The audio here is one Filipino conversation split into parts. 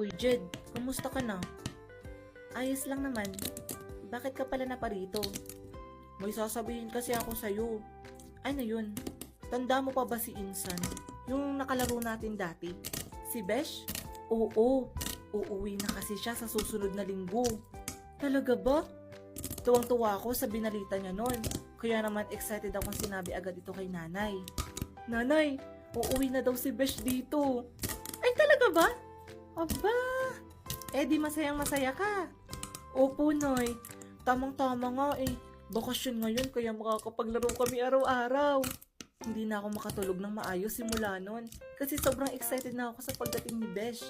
Uy, Jed, kamusta ka na? Ayos lang naman. Bakit ka pala naparito? May sasabihin kasi ako sa'yo. Ano yun? Tanda mo pa ba si Insan? Yung nakalaro natin dati? Si Besh? Oo, uuwi na kasi siya sa susunod na linggo. Talaga ba? Tuwang-tuwa ako sa binalita niya noon. Kaya naman excited akong sinabi agad ito kay nanay. Nanay, uuwi na daw si Besh dito. Ay, talaga ba? Aba, eh di masayang masaya ka. Opo, Noy. Tamang-tama nga eh. Bakasyon ngayon kaya makakapaglaro kami araw-araw. Hindi na ako makatulog ng maayos simula nun kasi sobrang excited na ako sa pagdating ni Besh.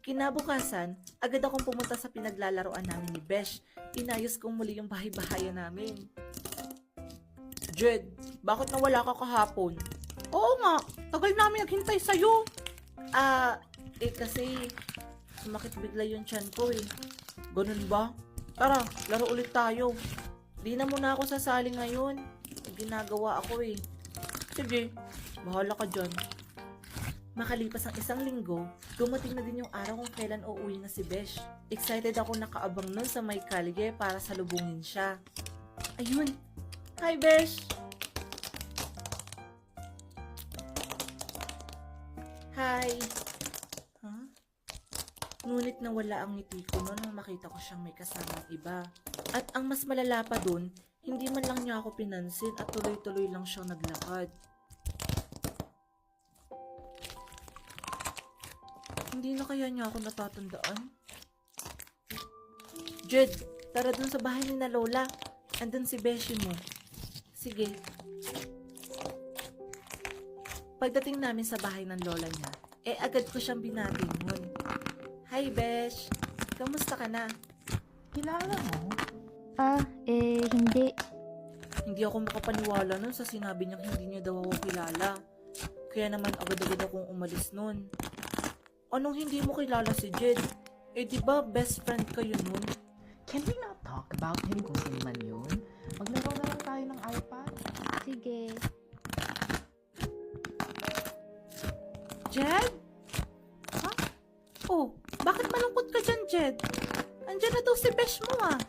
Kinabukasan, agad akong pumunta sa pinaglalaroan namin ni Besh. Inayos kong muli yung bahay-bahayan namin. Jed, bakit nawala ka kahapon? Oo nga, tagal namin naghintay sa'yo. Ah, eh kasi sumakit bigla yung tiyan ko eh. Ganun ba? Tara, laro ulit tayo. Di na muna ako sasali ngayon. Ginagawa ako eh. Sige, bahala ka dyan. Makalipas ang isang linggo, dumating na din yung araw kung kailan uuwi na si Besh. Excited ako nakaabang nun sa may kalye para salubungin siya. Ayun! Hi, Besh! Hi! Ha? Ngunit nawala ang ngiti ko noon nang makita ko siyang may kasamang iba. At ang mas malala pa dun, hindi man lang niya ako pinansin at tuloy-tuloy lang siyang naglakad. Hindi na kaya niya ako natatandaan? Jed, tara dun sa bahay ni na Lola. Andun si Beshi mo. Sige. Pagdating namin sa bahay ng lola niya, eh agad ko siyang binatingon. Hi, Besh! Kamusta ka na? Kilala mo? Ah, eh, hindi. Hindi ako makapaniwala nun sa sinabi niyang hindi niya daw ako kilala. Kaya naman agad-agad akong umalis nun. Anong hindi mo kilala si Jed? Eh di ba best friend kayo nun? Can we not talk about him kung sino man yun? Maglaro na lang tayo ng iPad. Sige. Jed? Ha? Oh, bakit malungkot ka dyan, Jed? Andyan na daw si Besh mo ah.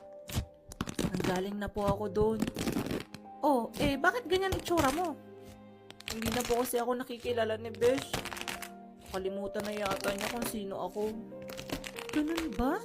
Nanggaling na po ako doon. Oh, eh bakit ganyan itsura mo? Hindi na po kasi ako nakikilala ni Besh. Kalimutan na yata niya kung sino ako. Ganun ba?